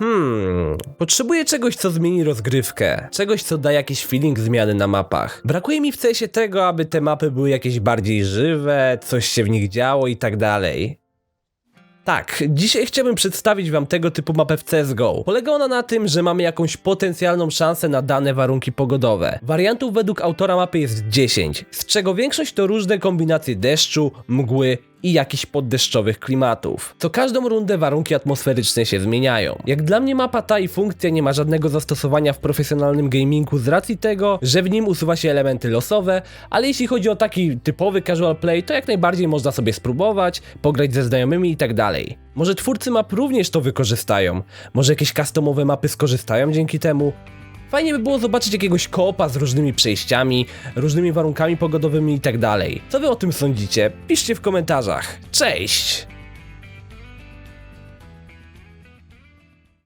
Hmm, potrzebuję czegoś, co zmieni rozgrywkę. Czegoś, co da jakiś feeling zmiany na mapach. Brakuje mi w sensie tego, aby te mapy były jakieś bardziej żywe, coś się w nich działo i tak dalej. Tak, dzisiaj chciałbym przedstawić wam tego typu mapę w CSGO. Polega ona na tym, że mamy jakąś potencjalną szansę na dane warunki pogodowe. Wariantów według autora mapy jest 10, z czego większość to różne kombinacje deszczu, mgły i jakichś poddeszczowych klimatów. Co każdą rundę warunki atmosferyczne się zmieniają. Jak dla mnie mapa ta i funkcja nie ma żadnego zastosowania w profesjonalnym gamingu z racji tego, że w nim usuwa się elementy losowe, ale jeśli chodzi o taki typowy casual play, to jak najbardziej można sobie spróbować, pograć ze znajomymi i tak. Może twórcy map również to wykorzystają, może jakieś customowe mapy skorzystają dzięki temu, Fajnie by było zobaczyć jakiegoś koopa z różnymi przejściami, różnymi warunkami pogodowymi i tak. Co wy o tym sądzicie? Piszcie w komentarzach. Cześć!